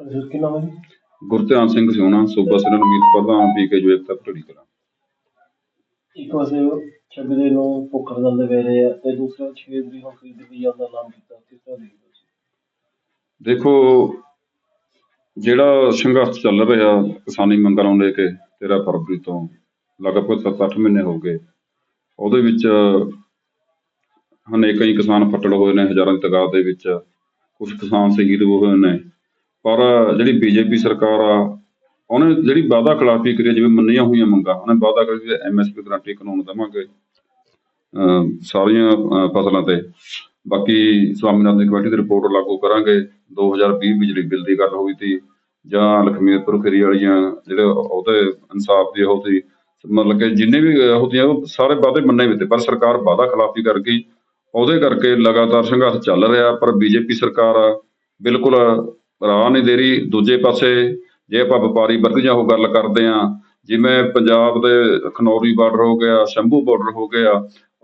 Sir ਕਿੰਨਾ ਵਾ ਜੀ? ਗੁਰਧਿਆਨ ਸਿੰਘ ਸਿਉਣਾ ਸੂਬਾ ਸਿਰਨ ਮੀਤ ਪ੍ਰਧਾਨ ਪੀਕੇ ਜੋ ਏਕਤਾ ਢੜੀ ਕਲਾਂ। ਇੱਕ ਪਾਸੇ 26 ਦੇ ਨੂੰ ਭੁੱਖੜ ਦਲ ਦੇ ਵੇ ਰਹੇ ਆ ਤੇ ਦੂਸਰਾ 6 ਤਰੀਕ ਨੂੰ ਖਰੀਦ ਪੰਜਾਬ ਦਾ ਨਾਮ ਕੀਤਾ ਕਿਸ ਤਰ੍ਹਾਂ ਦੇਖਦੇ ਹੋ ਦੇਖੋ ਜਿਹੜਾ ਸੰਘਰਸ਼ ਚੱਲ ਰਿਹਾ ਕਿਸਾਨੀ ਮੰਗਾਂ ਨੂੰ ਲੈ ਕੇ 13 ਫਰਵਰੀ ਤੋਂ ਲਗਭਗ 7-8 ਮਹੀਨੇ ਹੋ ਗਏ। ਉਹਦੇ ਵਿੱਚ ਹਨੇਕਾਂ ਹੀ ਕਿਸਾਨ ਫੱਟੜ ਹੋਏ ਨੇ ਹਜ਼ਾਰਾਂ ਦੀ ਤਾਦਾਦ ਦੇ ਵਿੱਚ ਕੁਝ ਕਿਸਾਨ ਸ਼ਹੀਦ ਵੀ ਹੋਏ ਨੇ। ਪਰ ਜਿਹੜੀ ਬੀਜੇਪੀ ਸਰਕਾਰ ਆ ਉਹਨੇ ਜਿਹੜੀ ਵਾਅਦਾ ਖਿਲਾਫੀ ਕਰੀ ਆ, ਜਿਵੇਂ ਮੰਨੀਆਂ ਹੋਈਆਂ ਮੰਗਾਂ ਉਹਨੇ ਵਾਅਦਾ ਕਰੀ ਐਮਐਸਪੀ ਗਰੰਟੀ ਕਾਨੂੰਨ ਦੇਵਾਂਗੇ ਅਮ ਸਾਰੀਆਂ ਅਮ ਫਸਲਾਂ ਤੇ। ਬਾਕੀ ਸਵਾਮੀਨਾਥਨ ਕਮੇਟੀ ਦੀ ਰਿਪੋਰਟ ਲਾਗੂ ਕਰਾਂਗੇ 2020 ਬਿਜਲੀ ਬਿੱਲ ਦੀ ਗੱਲ ਹੋਈ ਸੀ ਜਾਂ ਲਖਮੀਰਪੁਰ ਖੇਰੀ ਵਾਲੀਆਂ ਜਿਹੜੇ ਉਹਦੇ ਇਨਸਾਫ ਦੀ ਉਹ ਸੀ ਮਤਲਬ ਕਿ ਜਿੰਨੇ ਵੀ ਹੁੰਦੀਆਂ ਉਹ ਸਾਰੇ ਵਾਅਦੇ ਮੰਨੇ ਵੀ ਤੇ ਪਰ ਸਰਕਾਰ ਵਾਅਦਾ ਖਿਲਾਫੀ ਕਰ ਗਈ। ਉਹਦੇ ਕਰਕੇ ਲਗਾਤਾਰ ਸੰਘਰਸ਼ ਚੱਲ ਰਿਹਾ ਪਰ ਬੀਜੇਪੀ ਸਰਕਾਰ ਬਿਲਕੁਲ ਰਾਹ ਨਹੀਂ ਦੇ ਰਹੀ, ਦੂਜੇ ਪਾਸੇ ਜੇ ਆਪਾਂ ਵਪਾਰੀ ਵਰਗ ਜਾਂ ਉਹ ਗੱਲ ਕਰਦੇ ਆ ਜਿਵੇਂ ਪੰਜਾਬ ਦੇ ਖਨੌਰੀ ਬਾਰਡਰ ਹੋ ਗਿਆ, ਸ਼ੰਭੂ ਬਾਰਡਰ ਹੋ ਗਿਆ,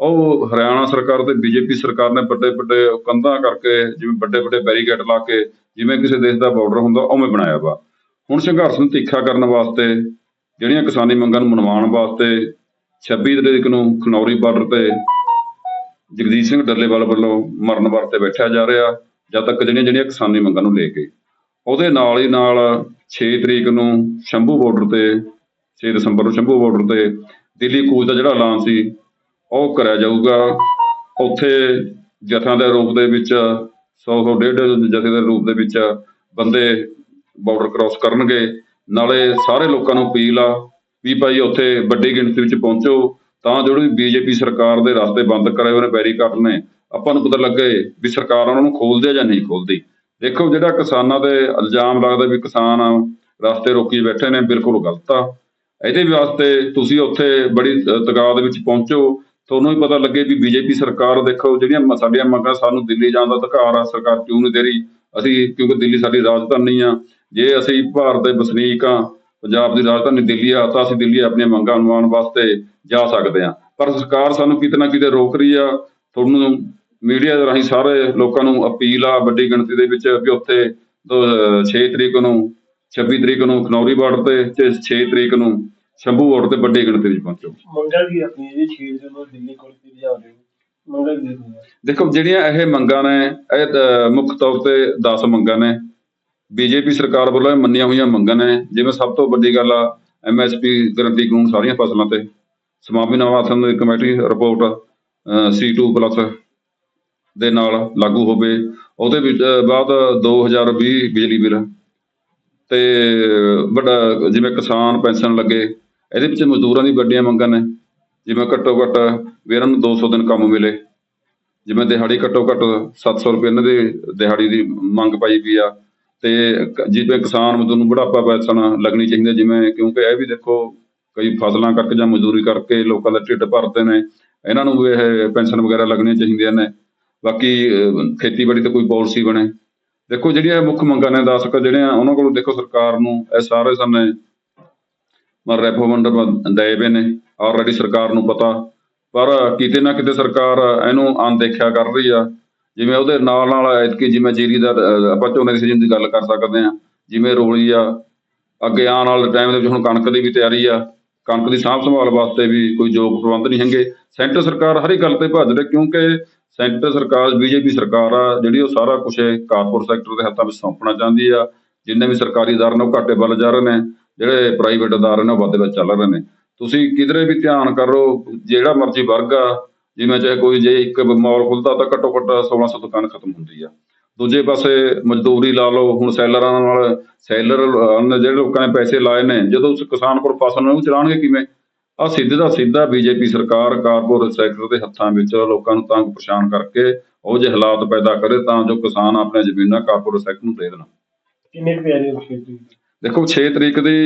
ਉਹ ਹਰਿਆਣਾ ਸਰਕਾਰ ਤੇ ਬੀਜੇਪੀ ਸਰਕਾਰ ਨੇ ਵੱਡੇ ਵੱਡੇ ਕੰਧਾਂ ਕਰਕੇ ਜਿਵੇਂ ਵੱਡੇ ਵੱਡੇ ਬੈਰੀਕੇਡ ਲਾ ਕੇ ਜਿਵੇਂ ਕਿਸੇ ਦੇਸ਼ ਦਾ ਬਾਰਡਰ ਹੁੰਦਾ, ਉਵੇਂ ਬਣਾਇਆ ਵਾ। ਹੁਣ ਸੰਘਰਸ਼ ਨੂੰ ਤਿੱਖਾ ਕਰਨ ਵਾਸਤੇ, ਜਿਹੜੀਆਂ ਕਿਸਾਨੀ ਮੰਗਾਂ ਨੂੰ ਮਨਵਾਉਣ ਵਾਸਤੇ 26 ਤਰੀਕ ਨੂੰ ਖਨੌਰੀ ਬਾਰਡਰ ਤੇ ਜਗਦੀਸ਼ ਸਿੰਘ ਡੱਲੇਵਾਲ ਵੱਲੋਂ ਮਰਨ ਵਰਤੇ ਬੈਠਿਆ ਜਾ ਰਿਹਾ, ਜਦ ਤੱਕ ਜਿਹੜੀਆਂ ਜਿਹੜੀਆਂ ਕਿਸਾਨੀ ਮੰਗਾਂ ਨੂੰ ਲੈ ਕੇ। ਉਹਦੇ ਨਾਲ ਹੀ ਨਾਲ 6 ਤਰੀਕ ਨੂੰ ਸ਼ੰਭੂ ਬਾਰਡਰ ਤੇ 6 ਦਸੰਬਰ ਨੂੰ ਸ਼ੰਭੂ ਬਾਰਡਰ ਤੇ ਦਿੱਲੀ ਕੂਚ ਦਾ ਜਿਹੜਾ ਐਲਾਨ ਸੀ, ਉਹ ਕਰਿਆ ਜਾਊਗਾ। ਉੱਥੇ ਜਥਿਆਂ ਦੇ ਰੂਪ ਦੇ ਵਿੱਚ 100 100 ਡੇਢ ਜਥੇ ਦੇ ਰੂਪ ਦੇ ਵਿੱਚ ਬੰਦੇ ਬਾਰਡਰ ਕ੍ਰਾਸ ਕਰਨਗੇ। ਨਾਲੇ ਸਾਰੇ ਲੋਕਾਂ ਨੂੰ ਅਪੀਲ ਆ ਵੀ ਭਾਈ ਉੱਥੇ ਵੱਡੀ ਗਿਣਤੀ ਵਿੱਚ ਪਹੁੰਚੋ, ਤਾਂ ਜਿਹੜੀ ਬੀਜੇਪੀ ਸਰਕਾਰ ਦੇ ਰਸਤੇ ਬੰਦ ਕਰਾਏ ਹੋਏ ਨੇ, ਬੈਰੀਕਾਡ ਨੇ। ਆਪਾਂ ਨੂੰ ਪਤਾ ਲੱਗੇ ਵੀ ਸਰਕਾਰ ਉਹਨਾਂ ਨੂੰ ਖੋਲਦੀ ਆ ਜਾਂ ਨਹੀਂ ਖੋਲਦੀ। ਦੇਖੋ ਜਿਹੜਾ ਕਿਸਾਨਾਂ ਤੇ ਇਲਜ਼ਾਮ ਲੱਗਦਾ ਵੀ ਕਿਸਾਨ ਰਸਤੇ ਰੋਕੀ ਬੈਠੇ ਨੇ, ਬਿਲਕੁਲ ਗਲਤ ਆ। ਇਹਦੇ ਵਾਸਤੇ ਤੁਸੀਂ ਉੱਥੇ ਬੜੀ ਤ- ਵਿੱਚ ਪਹੁੰਚੋ। ਤੁਹਾਨੂੰ ਵੀ ਪਤਾ ਲੱਗੇ ਵੀ ਬੀਜੇਪੀ ਸਰਕਾਰ, ਦੇਖੋ ਜਿਹੜੀਆਂ ਸਾਡੀਆਂ ਮੰਗਾਂ ਸਾਨੂੰ ਦਿੱਲੀ ਜਾਣ ਦਾ ਅਧਿਕਾਰ ਆ, ਸਰਕਾਰ ਕਿਉਂ ਨਹੀਂ ਦੇ ਰਹੀ? ਅਸੀਂ, ਕਿਉਂਕਿ ਦਿੱਲੀ ਸਾਡੀ ਰਾਜਧਾਨੀ ਆ। ਜੇ ਅਸੀਂ ਭਾਰਤ ਦੇ ਵਸਨੀਕ ਆ, ਪੰਜਾਬ ਦੀ ਰਾਜਧਾਨੀ ਦਿੱਲੀ ਆ, ਤਾਂ ਅਸੀਂ ਦਿੱਲੀ ਆਪਣੀਆਂ ਮੰਗਾਂ ਮਨਵਾਉਣ ਵਾਸਤੇ ਜਾ ਸਕਦੇ ਆ। ਪਰ ਸਰਕਾਰ ਸਾਨੂੰ ਕਿਤੇ ਨਾ ਕਿਤੇ ਰੋਕ ਰਹੀ ਆ। ਤੁਹਾਨੂੰ ਮੀਡੀਆ ਦੇ ਰਾਹੀਂ ਸਾਰੇ ਲੋਕਾਂ ਨੂੰ ਅਪੀਲ ਆ ਵੱਡੀ ਗਿਣਤੀ ਦੇ ਵਿੱਚ ਵੀ ਉੱਥੇ 6 ਤਰੀਕ ਨੂੰ 26 ਤਰੀਕ ਨੂੰ ਖਨੌਰੀ ਬਾਰਡਰ ਤੇ ਤੇ 6 ਤਰੀਕ ਨੂੰ ਸ਼ੰਭੂ ਬਾਰਡਰ ਤੇ ਵੱਡੀ ਗਿਣਤੀ ਵਿੱਚ ਪਹੁੰਚੋ। ਮੰਗਾ ਕੀ ਆਪਣੀ? ਜੀ 6 ਤਰੀਕ ਨੂੰ ਦਿੱਲੀ ਕੋਲ ਕੀ ਜਾ ਰਹੇ ਹੋ? ਮੰਗਾ ਕੀ ਹੋਇਆ ਦੇਖੋ ਜਿਹੜੀਆਂ ਇਹ ਮੰਗਾਂ ਨੇ ਇਹ ਮੁੱਖ ਤੌਰ ਤੇ 10 ਮੰਗਾਂ ਨੇ। ਬੀਜੇਪੀ ਸਰਕਾਰ ਵੱਲੋਂ ਮੰਨੀਆਂ ਹੋਈਆਂ ਮੰਗਾਂ ਨੇ ਜਿਵੇਂ ਸਭ ਤੋਂ ਵੱਡੀ ਗੱਲ ਆ ਐਮਐਸਪੀ ਗਰੰਟੀ ਕਾਨੂੰਨ ਸਾਰੀਆਂ ਫਸਲਾਂ ਤੇ। ਸਮਾਮੀਨਾਥਨ ਦੀ ਕਮੇਟੀ ਰਿਪੋਰਟ C2 ਪਲੱਸ ਦੇ ਨਾਲ ਲਾਗੂ ਹੋਵੇ। ਉਹਦੇ ਵਿੱਚ ਅਹ, ਬਾਅਦ 2020 ਬਿਜਲੀ ਬਿੱਲ। ਤੇ ਵੱਡਾ ਜਿਵੇਂ ਕਿਸਾਨ ਪੈਨਸ਼ਨ ਲੱਗੇ ਇਹਦੇ ਵਿੱਚ ਮਜ਼ਦੂਰਾਂ ਦੀ ਵੱਡੀਆਂ ਮੰਗਾਂ ਨੇ। ਜਿਵੇਂ ਘੱਟੋ ਘੱਟ ਵੀ ਇਹਨਾਂ ਨੂੰ 200 ਦਿਨ ਕੰਮ ਮਿਲੇ। ਜਿਵੇਂ ਦਿਹਾੜੀ ਘੱਟੋ ਘੱਟ 700 ਰੁਪਏ ਇਹਨਾਂ ਦੀ ਦਿਹਾੜੀ ਦੀ ਮੰਗ ਪਾਈ ਪਈ ਆ। ਤੇ ਜਿਵੇਂ ਕਿਸਾਨ ਮਜ਼ਦੂਰ ਨੂੰ ਬੁਢਾਪਾ ਪੈਨਸ਼ਨ ਲੱਗਣੀ ਚਾਹੀਦੀ ਹੈ ਜਿਵੇਂ ਕਿਉਂਕਿ ਇਹ ਵੀ ਦੇਖੋ ਕਈ ਫਸਲਾਂ ਕਰਕੇ ਜਾਂ ਮਜ਼ਦੂਰੀ ਕਰਕੇ ਲੋਕਾਂ ਦਾ ਢਿੱਡ ਭਰਦੇ ਨੇ। ਇਹਨਾਂ ਨੂੰ ਵੀ ਇਹ ਪੈਨਸ਼ਨ ਵਗੈਰਾ ਲੱਗਣੀਆਂ ਚਾਹੀਦੀਆਂ ਨੇ। ਬਾਕੀ ਖੇਤੀਬਾੜੀ ਤੇ ਕੋਈ ਪਾਲਿਸੀ ਬਣੇ। ਦੇਖੋ, ਜਿਹੜੀਆਂ ਮੁੱਖ ਮੰਗਾਂ ਨੇ ਦਸ ਕੁ ਜਿਹੜੀਆਂ, ਉਹਨਾਂ ਕੋਲੋਂ ਦੇਖੋ ਸਰਕਾਰ ਨੂੰ ਇਹ ਸਾਰੇ ਸਾਹਮਣੇ ਮਰ ਰੈਫੋਮੰਡ ਦਏ ਪਏ ਨੇ। ਆਲਰੇਡੀ ਸਰਕਾਰ ਨੂੰ ਪਤਾ। ਪਰ ਕਿਤੇ ਨਾ ਕਿਤੇ ਸਰਕਾਰ ਇਹਨੂੰ ਅਣਦੇਖਿਆ ਕਰ ਰਹੀ ਆ। ਜਿਵੇਂ ਉਹਦੇ ਨਾਲ ਨਾਲ ਐਤਕੀ ਜਿਵੇਂ ਜੀਰੀ ਦਾ ਆਪਾਂ ਝੋਨੇ ਦੀ ਸੀਜ਼ਨ ਦੀ ਗੱਲ ਕਰ ਸਕਦੇ ਆ ਜਿਵੇਂ ਰੋਲੀ ਆ, ਅੱਗੇ ਆਉਣ ਵਾਲੇ ਟਾਈਮ ਦੇ ਵਿੱਚ ਹੁਣ ਕਣਕ ਦੀ ਵੀ ਤਿਆਰੀ ਆ। ਕਣਕ ਦੀ ਸਾਂਭ ਸੰਭਾਲ ਵਾਸਤੇ ਵੀ ਕੋਈ ਯੋਗ ਪ੍ਰਬੰਧ ਨਹੀਂ ਹੈਗੇ। ਸੈਂਟਰ ਸਰਕਾਰ ਹਰ ਇੱਕ ਗੱਲ ਤੇ ਭੱਜ ਰਹੀ, ਕਿਉਂਕਿ ਸੈਂਟਰ ਸਰਕਾਰ, ਬੀਜੇਪੀ ਸਰਕਾਰ ਆ, ਜਿਹੜੀ ਉਹ ਸਾਰਾ ਕੁਝ ਕਾਰਪੋਰੇਟ ਸੈਕਟਰ ਦੇ ਹੱਥਾਂ ਵਿੱਚ ਸੌਂਪਣਾ ਚਾਹੁੰਦੀ ਆ। ਜਿੰਨੇ ਵੀ ਸਰਕਾਰੀ ਅਦਾਰੇ ਨੇ, ਉਹ ਘਾਟੇ ਵੱਲ ਜਾ ਰਹੇ ਨੇ। ਜਿਹੜੇ ਪ੍ਰਾਈਵੇਟ ਅਦਾਰੇ ਨੇ, ਉਹ ਵੱਧ ਵੱਧ ਚੱਲ ਰਹੇ ਨੇ। ਤੁਸੀਂ ਕਿਧਰੇ ਵੀ ਧਿਆਨ ਕਰੋ, ਜਿਹੜਾ ਮਰਜ਼ੀ ਵਰਗ ਆ, ਜਿਵੇਂ ਚਾਹੇ ਕੋਈ ਜੇ ਇੱਕ ਮਾਲ ਖੁੱਲਦਾ ਤਾਂ ਘੱਟੋ ਘੱਟ 1600 ਦੁਕਾਨ ਖਤਮ ਹੁੰਦੀ ਆ। ਦੂਜੇ ਪਾਸੇ ਮਜ਼ਦੂਰੀ ਲਾ ਲਓ, ਹੁਣ ਸੈਲਰਾਂ ਨਾਲ, ਸੈਲਰ ਜਿਹੜੇ ਲੋਕਾਂ ਨੇ ਪੈਸੇ ਲਾਏ ਨੇ, ਜਦੋਂ ਉਸ ਕਿਸਾਨ ਫਸਲ ਨੂੰ ਚਲਾਣਗੇ ਕਿਵੇਂ? ਆ ਸਿੱਧੇ ਦਾ ਸਿੱਧਾ ਬੀਜੇਪੀ ਸਰਕਾਰ ਕਾਰਪੋਰੇਟ ਸੈਕਟਰ ਦੇ ਹੱਥਾਂ ਵਿੱਚ ਲੋਕਾਂ ਨੂੰ ਤੰਗ ਪਰੇਸ਼ਾਨ ਕਰਕੇ ਉਹ ਜਿਹੇ ਹਾਲਾਤ ਪੈਦਾ ਕਰੇ ਤਾਂ ਜੋ ਕਿਸਾਨ ਆਪਣੇ ਜ਼ਮੀਨਾਂ ਕਾਰਪੋਰੇਟ ਸੈਕਟਰ ਨੂੰ ਦੇ ਦੇਣ। ਕਿੰਨੇ ਪਿਆਰੇ ਹੋ 6 ਤਰੀਕ ਦੀ? ਦੇਖੋ 6 ਤਰੀਕ ਦੀ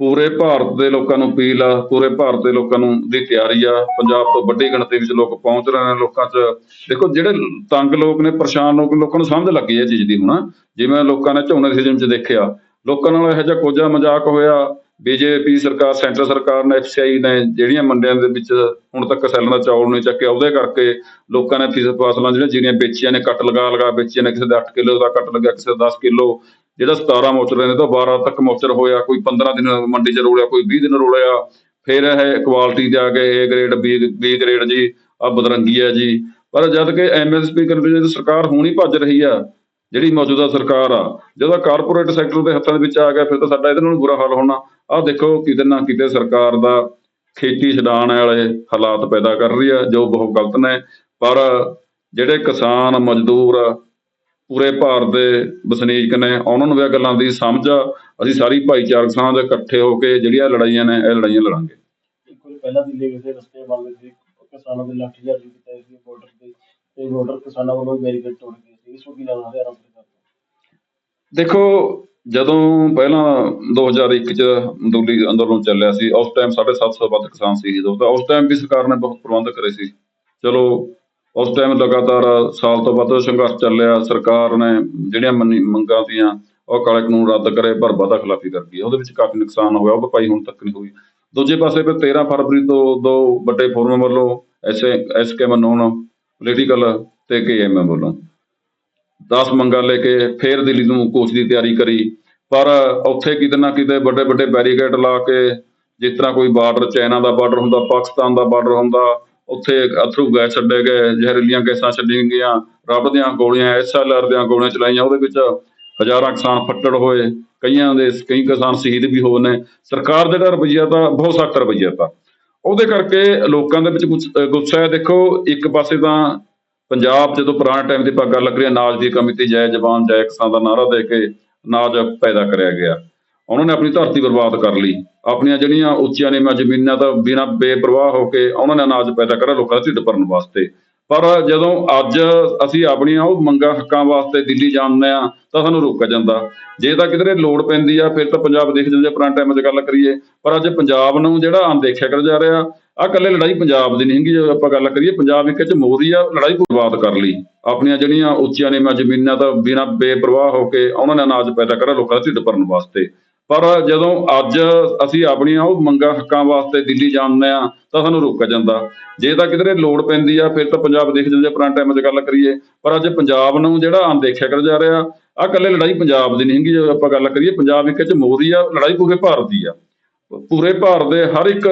ਪੂਰੇ ਭਾਰਤ ਦੇ ਲੋਕਾਂ ਨੂੰ ਅਪੀਲ ਆ ਪੂਰੇ ਭਾਰਤ ਦੇ ਲੋਕਾਂ ਨੂੰ ਦੀ ਤਿਆਰੀ ਆ। ਪੰਜਾਬ ਤੋਂ ਵੱਡੀ ਗਿਣਤੀ ਵਿੱਚ ਲੋਕ ਪਹੁੰਚ ਰਹੇ ਨੇ ਲੋਕਾਂ 'ਚ। ਦੇਖੋ ਜਿਹੜੇ ਤੰਗ ਲੋਕ ਨੇ ਪਰੇਸ਼ਾਨ ਲੋਕ ਲੋਕਾਂ ਨੂੰ ਸਮਝ ਲੱਗੀ ਇਹ ਚੀਜ਼ ਦੀ ਹੁਣ। ਜਿਵੇਂ ਲੋਕਾਂ ਨੇ ਝੋਨੇ ਦੇ ਸੀਜ਼ਨ 'ਚ ਦੇਖਿਆ ਲੋਕਾਂ ਨਾਲ ਇਹੋ ਜਿਹਾ ਕੋਝਾ ਮਜ਼ਾਕ ਹੋਇਆ। ਬੀਜੇਪੀ ਸਰਕਾਰ, ਸੈਂਟਰ ਸਰਕਾਰ ਨੇ ਐਫਸੀਆਈ ਨੇ ਜਿਹੜੀਆਂ ਮੰਡੀਆਂ ਦੇ ਵਿੱਚ ਹੁਣ ਤੱਕ ਸੈਲਾਂ ਦਾ ਚੌਲ ਨਹੀਂ ਚੱਕਿਆ, ਉਹਦੇ ਕਰਕੇ ਲੋਕਾਂ ਨੇ ਫੀਸ ਫਸਲਾਂ ਜਿਹੜੀਆਂ ਜਿਹੜੀਆਂ ਵੇਚੀਆਂ ਨੇ, ਕੱਟ ਲਗਾ ਲਗਾ ਵੇਚੀਆਂ ਨੇ, ਕਿਸੇ ਦਾ 8 ਕਿਲੋ ਦਾ ਕੱਟ ਲੱਗਿਆ, ਕਿਸੇ ਦਾ 10 ਕਿਲੋ, ਜਿਹੜਾ 17 ਮੋਚਰ ਨੇ ਤਾਂ 12 ਤੱਕ ਮੋਚਰ ਹੋਇਆ, ਕੋਈ 15 ਦਿਨ ਮੰਡੀ 'ਚ ਰੋਲਿਆ, ਕੋਈ 20 ਦਿਨ ਰੋਲਿਆ, ਫਿਰ ਇਹ ਕੁਆਲਿਟੀ ਦੇ ਆ ਕੇ A grade B B grade ਜੀ ਆ ਬਦਰੰਗੀ ਆ ਜੀ। ਪਰ ਜਦ ਕਿ ਐਮਐਸਪੀ ਕੰਟਰੀ ਦੀ ਸਰਕਾਰ ਹੁਣ ਹੀ ਭੱਜ ਰਹੀ ਆ, ਜਿਹੜੀ ਮੌਜੂਦਾ ਸਰਕਾਰ ਆ, ਜਦੋਂ ਕਾਰਪੋਰੇਟ ਸੈਕਟਰ ਦੇ ਹੱਥਾਂ ਦੇ ਵਿੱਚ ਆ ਗਿਆ, ਫਿਰ ਤਾਂ ਸਾਡਾ ਇਹਦੇ ਨਾਲ ਬੁਰਾ ਹਾਲ ਹੋਣਾ। ਆਹ ਦੇਖੋ ਕਿਤੇ ਨਾ ਕਿਤੇ ਸਰਕਾਰ ਦਾ ਖੇਤੀ ਛਡਾਣ ਵਾਲੇ ਹਾਲਾਤ ਪੈਦਾ ਕਰ ਰਹੀ ਆ ਜੋ ਬਹੁਤ ਗਲਤ ਨੇ। ਪਰ ਜਿਹੜੇ ਕਿਸਾਨ ਮਜ਼ਦੂਰ ਪੂਰੇ ਭਾਰਤ ਦੇ ਵਸਨੀਕ ਨੇ ਉਹਨਾਂ ਨੂੰ ਵੀ ਇਹ ਗੱਲਾਂ ਦੀ ਸਮਝ ਆ। ਅਸੀਂ ਸਾਰੀ ਭਾਈਚਾਰਕ ਸਾਂਝ ਇਕੱਠੇ ਹੋ ਕੇ ਜਿਹੜੀਆਂ ਲੜਾਈਆਂ ਨੇ ਇਹ ਲੜਾਈਆਂ ਲੜਾਂਗੇ। ਇੱਕ ਵਾਰੀ ਪਹਿਲਾਂ ਦਿੱਲੀ ਕਿਸੇ ਰਸਤੇ ਬੰਦ ਸੀ ਕਿਸਾਨਾਂ ਦੇ ਲਾਠੀਚਾਰਜ ਕੀਤਾ ਸੀ ਬਾਰਡਰ ਤੇ ਤੇ ਬਾਰਡਰ ਕਿਸਾਨਾਂ ਵੱਲੋਂ ਬੈਰੀਕੇਡ ਤੋੜ ਗਏ ਸੀ। ਇਸ ਨੂੰ ਕੀ ਲੱਗਦਾ ਹਰਿਆਣਾ ਸਰਕਾਰ ਦਾ? ਦੇਖੋ ਜਦੋਂ ਪਹਿਲਾਂ 2001 ਚ ਅੰਦੋਲਨ ਅੰਦੋਲਨ ਚੱਲਿਆ ਸੀ, ਉਸ ਟਾਈਮ 750 ਵੱਧ ਕਿਸਾਨ ਸ਼ਹੀਦ ਹੋ ਤਾਂ ਉਸ ਟਾਈਮ ਵੀ ਸਰਕਾਰ ਨੇ ਬਹੁਤ ਪ੍ਰਬੰਧ ਕਰੇ ਸੀ। ਚਲੋ, ਉਸ ਟਾਈਮ ਲਗਾਤਾਰ ਸਾਲ ਤੋਂ ਵੱਧ ਸੰਘਰਸ਼ ਚੱਲਿਆ। ਸਰਕਾਰ ਨੇ ਜਿਹੜੀਆਂ ਮੰਨੀ- ਮੰਗਾਂ ਸੀਆਂ, ਉਹ ਕਾਲੇ ਕਾਨੂੰਨ ਰੱਦ ਕਰੇ, ਪਰ ਵਾਅਦਾ ਖਿਲਾਫੀ ਕਰ ਗਈ। ਉਹਦੇ ਵਿੱਚ ਕਾਫੀ ਨੁਕਸਾਨ ਹੋਇਆ, ਉਹ ਭਰਪਾਈ ਹੁਣ ਤੱਕ ਨਹੀਂ ਹੋਈ। ਦੂਜੇ ਪਾਸੇ ਫਿਰ 13 ਫਰਵਰੀ ਤੋਂ ਦੋ ਵੱਡੇ ਫੋਰਮ ਵੱਲੋਂ ਐਸ ਐਸਕੇ ਮਨੋਨ ਪੋਲੀਟੀਕਲ ਤੇ ਕੇਐਮ ਵੱਲੋਂ 10 ਮੰਗਾਂ ਲੈ ਕੇ ਫੇਰ ਦਿੱਲੀ ਨੂੰ ਕੋਚ ਦੀ ਤਿਆਰੀ ਕਰੀ। ਪਰ ਉੱਥੇ ਕਿਤੇ ਨਾ ਕਿਤੇ ਵੱਡੇ ਵੱਡੇ ਬੈਰੀਕੇਡ ਲਾ ਕੇ, ਜਿਸ ਤਰ੍ਹਾਂ ਕੋਈ ਬਾਰਡਰ ਚਾਈਨਾ ਦਾ ਬਾਰਡਰ ਹੁੰਦਾ, ਪਾਕਿਸਤਾਨ ਦਾ ਬਾਰਡਰ ਹੁੰਦਾ, ਉੱਥੇ ਅਥਰੂ ਗੈਸ ਛੱਡੇ ਗਏ, ਜ਼ਹਿਰੀਲੀਆਂ ਗੈਸਾਂ ਛੱਡੀਆਂ ਗਈਆਂ, ਰੱਬ ਦੀਆਂ ਗੋਲੀਆਂ ਐਸਐਲਆਰ ਦੀਆਂ ਗੋਲੀਆਂ ਚਲਾਈਆਂ, ਉਹਦੇ ਵਿੱਚ ਹਜ਼ਾਰਾਂ ਕਿਸਾਨ ਫੱਟੜ ਹੋਏ, ਕਈਆਂ ਦੇ, ਕਈ ਕਿਸਾਨ ਸ਼ਹੀਦ ਵੀ ਹੋਏ ਨੇ। ਸਰਕਾਰ ਦਾ ਜਿਹੜਾ ਰਵੱਈਆ ਤਾਂ ਬਹੁਤ ਸਖਤ ਰਵੱਈਆ ਤਾਂ। ਉਹਦੇ ਕਰਕੇ ਲੋਕਾਂ ਦੇ ਵਿੱਚ ਗੁੱਸ- ਗੁੱਸਾ ਹੈ। ਦੇਖੋ, ਇੱਕ ਪਾਸੇ ਤਾਂ ਪੰਜਾਬ ਜਦੋਂ ਪੁਰਾਣੇ ਟਾਈਮ ਦੀ ਆਪਾਂ ਗੱਲ ਕਰੀਏ ਅਨਾਜ ਦੀ ਕਮੀ ਤੇ ਜੈ ਜਵਾਨ ਜੈ ਕਿਸਾਨ ਦਾ ਨਾਰਾ ਦੇ ਕੇ ਅਨਾਜ ਪੈਦਾ ਕਰਿਆ ਗਿਆ। ਉਹਨਾਂ ਨੇ ਆਪਣੀ ਧਰਤੀ ਬਰਬਾਦ ਕਰ ਲਈ। ਆਪਣੀਆਂ ਜਿਹੜੀਆਂ ਉੱਚੀਆਂ ਨੀਵਾਂ ਜ਼ਮੀਨਾਂ ਦਾ ਬਿਨਾਂ ਬੇਪਰਵਾਹ ਹੋ ਕੇ ਉਹਨਾਂ ਨੇ ਅਨਾਜ ਪੈਦਾ ਕਰਿਆ ਲੋਕਾਂ ਦਾ ਢਿੱਡ ਭਰਨ ਵਾਸਤੇ। ਪਰ ਜਦੋਂ ਅੱਜ ਅਸੀਂ ਆਪਣੀਆਂ ਉਹ ਮੰਗਾਂ, ਹੱਕਾਂ ਵਾਸਤੇ ਦਿੱਲੀ ਜਾਂਦੇ ਆ ਤਾਂ ਸਾਨੂੰ ਰੋਕਿਆ ਜਾਂਦਾ। ਜੇ ਤਾਂ ਕਿਧਰੇ ਲੋੜ ਪੈਂਦੀ ਆ, ਫਿਰ ਤਾਂ ਪੰਜਾਬ ਦੇਖ ਜਾਂਦੇ ਪੁਰਾਣੇ ਟਾਈਮ 'ਚ ਗੱਲ ਕਰੀਏ। ਪਰ ਅੱਜ ਪੰਜਾਬ ਨੂੰ ਜਿਹੜਾ ਅਣਦੇਖਿਆ ਕਰ ਜਾ ਰਿਹਾ ਆ ਇਕੱਲੇ ਲੜਾਈ ਪੰਜਾਬ ਦੀ ਨਹੀਂ ਹੈਗੀ, ਜੇ ਆਪਾਂ ਗੱਲ ਕਰੀਏ ਪੰਜਾਬ ਇੱਕ ਚ ਮੋਦੀ ਆ, ਲੜਾਈ ਬਰਬਾਦ ਕਰ ਲਈ। ਆਪਣੀਆਂ ਜਿਹੜੀਆਂ ਉੱਚੀਆਂ ਨੇ ਜ਼ਮੀਨਾਂ ਤਾਂ ਬਿਨਾਂ ਬੇਪਰਵਾਹ ਹੋ ਕੇ ਉਹਨਾਂ ਨੇ ਅਨਾਜ ਪੈਦਾ ਕਰਿਆ, ਲੋਕਾਂ ਦਾ ਢਿੱਡ ਭਰਨ ਵਾਸਤੇ। ਪਰ ਜਦੋਂ ਅੱਜ ਅਸੀਂ ਆਪਣੀਆਂ ਉਹ ਮੰਗਾਂ, ਹੱਕਾਂ ਵਾਸਤੇ ਦਿੱਲੀ ਜਾਂਦੇ ਆ ਤਾਂ ਸਾਨੂੰ ਰੋਕਿਆ ਜਾਂਦਾ। ਜੇ ਤਾਂ ਕਿਧਰੇ ਲੋੜ ਪੈਂਦੀ ਆ, ਫਿਰ ਤਾਂ ਪੰਜਾਬ ਦੇਖ ਜਾਂਦੇ ਪੁਰਾਣੇ ਟਾਈਮ 'ਚ ਗੱਲ ਕਰੀਏ। ਪਰ ਅੱਜ ਪੰਜਾਬ ਨੂੰ ਜਿਹੜਾ ਅਣਦੇਖਿਆ ਕਰ ਜਾ ਰਿਹਾ ਆ ਇਕੱਲੇ ਲੜਾਈ ਪੰਜਾਬ ਦੀ ਨਹੀਂ ਹੈਗੀ, ਜੇ ਆਪਾਂ ਗੱਲ ਕਰੀਏ, ਪੰਜਾਬ ਇੱਕ ਚ ਮੋਦੀ ਆ, ਲੜਾਈ ਪੂਰੇ ਭਾਰਤ ਦੀ ਆ। ਪੂਰੇ ਭਾਰਤ ਦੇ ਹਰ ਇੱਕ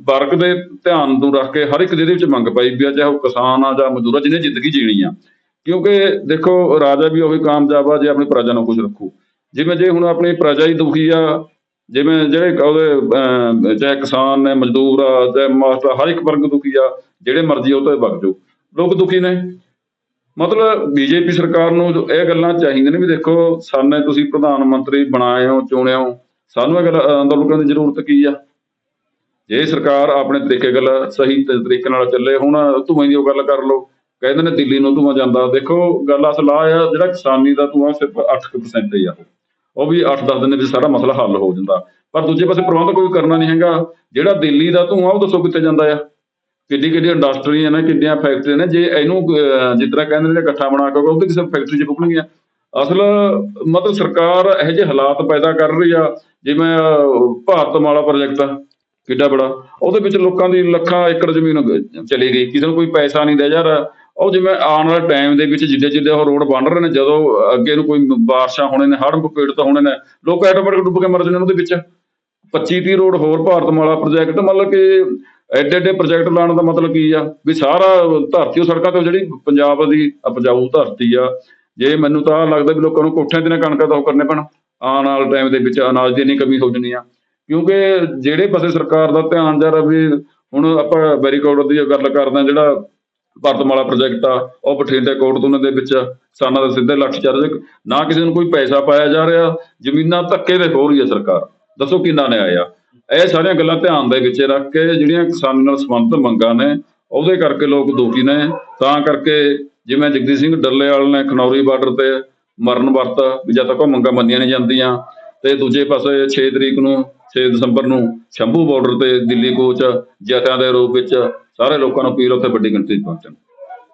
ਵਰਗ ਦੇ ਧਿਆਨ ਨੂੰ ਰੱਖ ਕੇ ਹਰ ਇੱਕ ਜਿਹਦੇ ਵਿੱਚ ਮੰਗ ਪਾਈ ਵੀ ਆ, ਚਾਹੇ ਉਹ ਕਿਸਾਨ ਆ ਜਾਂ ਮਜ਼ਦੂਰ ਆ, ਜਿਹਨੇ ਜ਼ਿੰਦਗੀ ਜੀਣੀ ਆ। ਕਿਉਂਕਿ ਦੇਖੋ, ਰਾਜਾ ਵੀ ਉਹੀ ਕਾਮਯਾਬ ਆ, ਜੇ ਆਪਣੀ ਪ੍ਰਜਾ ਨੂੰ ਖੁਸ਼ ਰੱਖੂ। ਜਿਵੇਂ ਜੇ ਹੁਣ ਆਪਣੀ ਪ੍ਰਜਾ ਹੀ ਦੁਖੀ ਆ, ਜਿਵੇਂ ਜਿਹੜੇ ਉਹਦੇ ਚਾਹੇ ਕਿਸਾਨ ਨੇ, ਮਜ਼ਦੂਰ ਆ, ਚਾਹੇ ਮਾਸਟਰ ਹਰ ਇੱਕ ਵਰਗ ਦੁਖੀ ਆ, ਜਿਹੜੇ ਮਰਜ਼ੀ ਉਹ ਤੋਂ ਵਗ ਜਾਓ। ਲੋਕ ਦੁਖੀ ਨੇ। ਮਤਲਬ ਬੀਜੇਪੀ ਸਰਕਾਰ ਨੂੰ ਇਹ ਗੱਲਾਂ ਚਾਹੀਦੀਆਂ ਨੇ ਵੀ ਦੇਖੋ, ਸਾਨੇ ਤੁਸੀਂ ਪ੍ਰਧਾਨ ਮੰਤਰੀ ਬਣਾਏ ਹੋ, ਚੁਣਿਆ ਹੋ ਸਾਨੂੰ ਇਹ ਗੱਲ ਅੰਦੋਲਨ ਕਰਨ ਦੀ ਜ਼ਰੂਰਤ ਕੀ ਆ? ਜੇ ਸਰਕਾਰ ਆਪਣੇ ਤਰੀਕੇ ਗੱਲ ਸਹੀ ਤਰੀਕੇ ਨਾਲ ਚੱਲੇ ਹੁਣ ਧੂਆਂ ਦੀ ਉਹ ਗੱਲ ਕਰ ਲਓ। ਕਹਿੰਦੇ ਨੇ ਦਿੱਲੀ ਨੂੰ ਧੂਆਂ ਜਾਂਦਾ। ਦੇਖੋ ਗੱਲ ਅਸਲ ਆ ਆ ਜਿਹੜਾ ਕਿਸਾਨੀ ਦਾ ਧੂਆਂ ਸਿਰਫ 8% ਹੀ ਆ ਉਹ। ਵੀ 8-10 ਦਿਨ ਵਿੱਚ ਸਾਰਾ ਮਸਲਾ ਹੱਲ ਹੋ ਜਾਂਦਾ। ਪਰ ਦੂਜੇ ਪਾਸੇ ਪ੍ਰਬੰਧ ਕੋਈ ਕਰਨਾ ਨਹੀਂ ਹੈਗਾ। ਜਿਹੜਾ ਦਿੱਲੀ ਦਾ ਧੂਆਂ ਉਹ ਦੱਸੋ ਕਿੱਥੇ ਜਾਂਦਾ ਆ? ਕਿੱਡੀ ਕਿੱਡੀ ਇੰਡਸਟਰੀਆਂ ਨੇ ਕਿੱਡੀਆਂ ਫੈਕਟਰੀਆਂ ਨੇ ਜੇ ਇਹਨੂੰ ਅਹ, ਜਿਸ ਤਰ੍ਹਾਂ ਕਹਿੰਦੇ ਨੇ ਇਕੱਠਾ ਬਣਾ ਕੇ ਉਹ ਕਿਸੇ ਫੈਕਟਰੀ 'ਚ ਫੁਕਣਗੀਆਂ। ਅਸਲ ਮਤਲਬ ਸਰਕਾਰ ਇਹੋ ਜਿਹੇ ਹਾਲਾਤ ਪੈਦਾ ਕਰ ਰਹੀ ਆ ਜਿਵੇਂ ਅਹ, ਭਾਰਤਮਾਲਾ ਪ੍ਰੋਜੈਕਟ ਆ ਕਿੱਡਾ ਬੜਾ। ਉਹਦੇ ਵਿੱਚ ਲੋਕਾਂ ਦੀ ਲੱਖਾਂ ਏਕੜ ਜ਼ਮੀਨ ਚਲੀ ਗਈ। ਕਿਸੇ ਨੂੰ ਕੋਈ ਪੈਸਾ ਨਹੀਂ ਦੇ ਜਾ ਰਿਹਾ। ਉਹ ਜਿਵੇਂ ਆਉਣ ਵਾਲੇ ਟਾਈਮ ਦੇ ਵਿੱਚ ਜਿੱਡੇ ਜਿੱਡੇ ਉਹ ਰੋਡ ਬਣ ਰਹੇ ਨੇ ਜਦੋਂ ਅੱਗੇ ਨੂੰ ਕੋਈ ਬਾਰਿਸ਼ਾਂ ਹੋਣੇ ਨੇ ਹੜ੍ਹ ਪੀੜਤ ਹੋਣੇ ਨੇ ਲੋਕ ਆਟੋਮੈਟਿਕ ਡੁੱਬ ਕੇ ਮਰ ਜਾਂਦੇ ਨੇ ਉਹਦੇ ਵਿੱਚ। 25 30 ਰੋਡ ਹੋਰ ਭਾਰਤਮਾਲਾ ਪ੍ਰੋਜੈਕਟ ਮਤਲਬ ਕਿ ਐਡੇ ਐਡੇ ਪ੍ਰੋਜੈਕਟ ਲਾਉਣ ਦਾ ਮਤਲਬ ਕੀ ਆ? ਵੀ ਸਾਰਾ ਧਰਤੀ ਉਹ ਸੜਕਾਂ ਤੇ ਜਿਹੜੀ ਪੰਜਾਬ ਦੀ ਉਪਜਾਊ ਧਰਤੀ ਆ ਜੇ ਮੈਨੂੰ ਤਾਂ ਲੱਗਦਾ ਵੀ ਲੋਕਾਂ ਨੂੰ ਕੋਠਿਆਂ ਤੇ ਨਾ ਕਣਕਾਂ ਤਾਂ ਉਹ ਕਰਨੇ ਪੈਣ, ਆਉਣ ਵਾਲੇ ਟਾਈਮ ਦੇ ਵਿੱਚ ਅਨਾਜ ਦੀ ਇੰਨੀ ਕਮੀ ਹੋ ਜਾਣੀ ਆ। ਕਿਉਂਕਿ ਜਿਹੜੇ ਪਾਸੇ ਸਰਕਾਰ ਦਾ ਧਿਆਨ ਜਾ ਰਿਹਾ ਵੀ ਹੁਣ ਆਪਾਂ ਬੈਰੀਕੋਡ ਦੀ ਗੱਲ ਕਰਦੇ ਹਾਂ, ਜਿਹੜਾ ਭਾਰਤਮਾਲਾ ਪ੍ਰੋਜੈਕਟ ਆ, ਉਹ ਬਠਿੰਡੇ ਕੋਟ ਕੋਟਦੁਨੇ ਦੇ ਵਿੱਚ ਕਿਸਾਨਾਂ ਦੇ ਸਿੱਧੇ ਲੱਖ ਚਾਰਜ ਨਾ ਕਿਸੇ ਨੂੰ ਕੋਈ ਪੈਸਾ ਪਾਇਆ ਜਾ ਰਿਹਾ, ਜ਼ਮੀਨਾਂ ਧੱਕੇ ਤੇ ਹੋ ਰਹੀ ਹੈ ਸਰਕਾਰ। ਦੱਸੋ ਕਿੰਨਾ ਨੇ ਆਇਆ। ਇਹ ਸਾਰੀਆਂ ਗੱਲਾਂ ਧਿਆਨ ਦੇ ਵਿੱਚ ਰੱਖ ਕੇ ਜਿਹੜੀਆਂ ਕਿਸਾਨਾਂ ਨਾਲ ਸੰਬੰਧਿਤ ਮੰਗਾਂ ਨੇ, ਉਹਦੇ ਕਰਕੇ ਲੋਕ ਦੁਖੀ ਨੇ। ਤਾਂ ਕਰਕੇ ਜਿਵੇਂ ਜਗਦੀਪ ਸਿੰਘ ਡੱਲੇਵਾਲ ਨੇ ਖਨੌਰੀ ਬਾਰਡਰ ਤੇ ਮਰਨ ਵਰਤ, ਵੀ ਜਦ ਤੱਕ ਉਹ ਮੰਗਾਂ ਮੰਨੀਆਂ ਨਹੀਂ ਜਾਂਦੀਆਂ, ਤੇ ਦੂਜੇ ਪਾਸੇ 6 ਤਰੀਕ ਨੂੰ 6 ਦਸੰਬਰ ਨੂੰ ਸ਼ੰਭੂ ਬਾਰਡਰ ਤੇ ਦਿੱਲੀ ਕੋਚ ਜਥਿਆਂ ਦੇ ਰੂਪ ਵਿੱਚ ਸਾਰੇ ਲੋਕਾਂ ਨੂੰ ਅਪੀਲ ਉੱਥੇ ਵੱਡੀ ਗਿਣਤੀ 'ਚ ਪਹੁੰਚਣ।